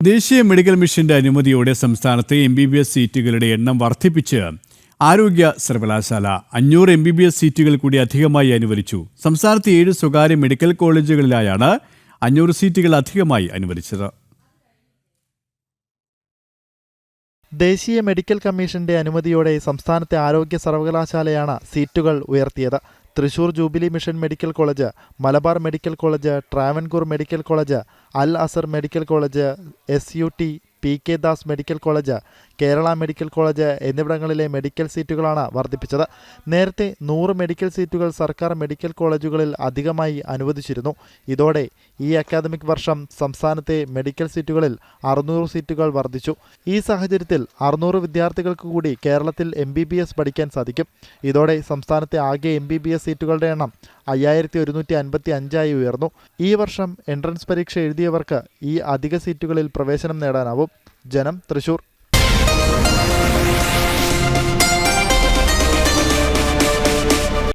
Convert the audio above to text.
ദേശീയ മെഡിക്കൽ മിഷന്റെ അനുമതിയോടെ സംസ്ഥാനത്തെ എം ബി ബി എസ് സീറ്റുകളുടെ എണ്ണം വർദ്ധിപ്പിച്ച് ആരോഗ്യ സർവകലാശാല അഞ്ഞൂറ് എം ബി ബി എസ് സീറ്റുകൾ കൂടി അധികമായി അനുവദിച്ചു. സംസ്ഥാനത്തെ ഏഴ് സ്വകാര്യ മെഡിക്കൽ കോളേജുകളിലായാണ് അഞ്ഞൂറ് സീറ്റുകൾ അധികമായി അനുവദിച്ചത്. ദേശീയ മെഡിക്കൽ കമ്മീഷന്റെ അനുമതിയോടെ സംസ്ഥാനത്തെ ആരോഗ്യ സർവകലാശാലയാണ് സീറ്റുകൾ ഉയർത്തിയത്. Thrissur jubilee mission medical college Malabar medical college Travancore medical college Al Azhar medical college S U T P K Das medical college Kerala medical college എന്നിവിടങ്ങളിലെ മെഡിക്കൽ സീറ്റുകളാണ് വർദ്ധിപ്പിച്ചത്. നേരത്തെ നൂറ് മെഡിക്കൽ സീറ്റുകൾ സർക്കാർ മെഡിക്കൽ കോളേജുകളിൽ അധികമായി അനുവദിച്ചിരുന്നു. ഇതോടെ ഈ അക്കാദമിക് വർഷം സംസ്ഥാനത്തെ മെഡിക്കൽ സീറ്റുകളിൽ അറുന്നൂറ് സീറ്റുകൾ വർദ്ധിച്ചു. ഈ സാഹചര്യത്തിൽ അറുന്നൂറ് വിദ്യാർത്ഥികൾക്ക് കൂടി കേരളത്തിൽ എം പഠിക്കാൻ സാധിക്കും. ഇതോടെ സംസ്ഥാനത്തെ ആകെ എം സീറ്റുകളുടെ എണ്ണം അയ്യായിരത്തി ഒരുന്നൂറ്റി അൻപത്തി അഞ്ചായി ഉയർന്നു. ഈ വർഷം എൻട്രൻസ് പരീക്ഷ എഴുതിയവർക്ക് ഈ അധിക സീറ്റുകളിൽ പ്രവേശനം നേടാനാവും. ജനം തൃശൂർ.